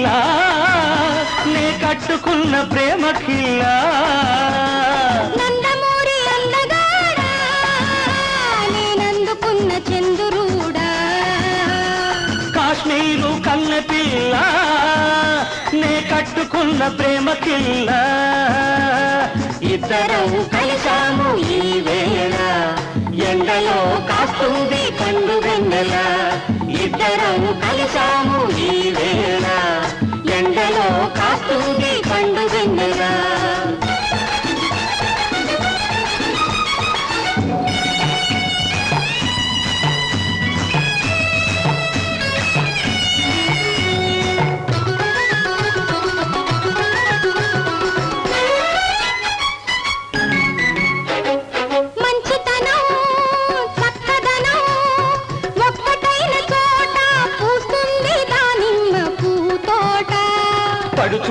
కిల్లా నే కట్టుకున్న ప్రేమ కిల్లా. కాశ్మీరు నే కట్టుకున్న ప్రేమ కిల్ల. ఇద్దరం కలిశాము ఈ వేళ ఎండలో కాస్తుంది కండు వెన్నెల. ఇద్దరం కలిశాము ఈ వేళ. ఎండలో కాస్తుంది పండు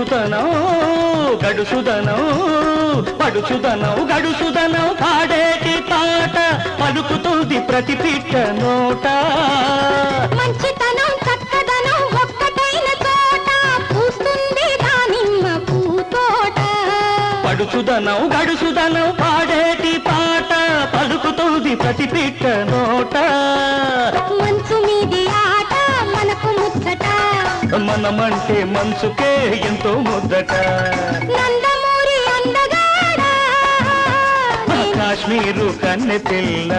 పడుచుదనం గడుసుదనం పడుచుదనం గడుసుదనం పాడేటి పాట పలుకుతుంది ప్రతి పిట్ట నోట. మంచితనం చక్కదనం ఒక్కటైన చోట పూస్తుంది దానిమ్మ పూతోట. పడుచుదనం గడుసుదనం పాడేటి పాట పలుకుతుంది ప్రతి పిట్ట మనమంటే మనసుకే ఎంతో ముద్దట. కాశ్మీరు కన్నె పిల్ల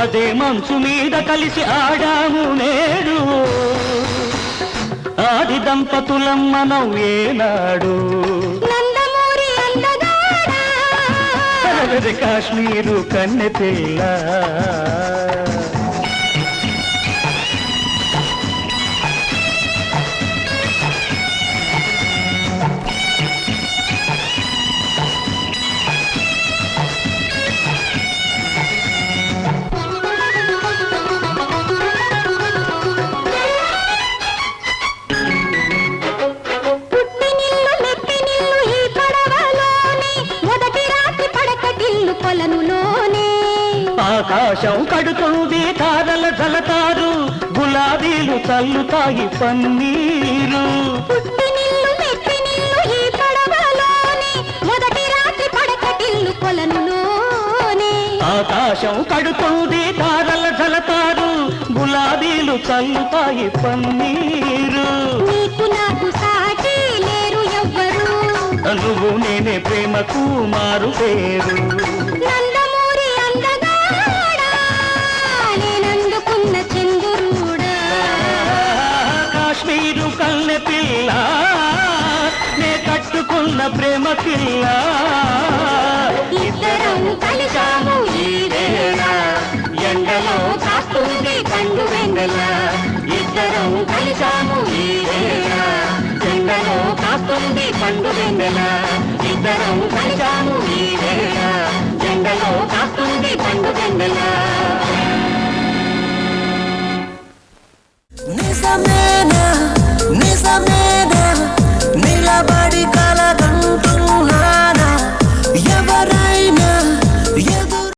అదే మంచు మీద కలిసి ఆడాము నేడు. ఆది దంపతులం మనం ఏనాడు కాశ్మీరు కన్నె పిల్ల ఆకాశం కడుతుంది తారల జలతారు గులాబీలు చల్లుతాయి పన్నీరు. ఆకాశం కడుతుంది తారల జలతారు గులాబీలు చల్లుతాయి పన్నీరు. నువ్వు నేనే ప్రేమకు మారు పేరు. ప్రేమ పిల్ల. ఇద్దరం కలిసాము.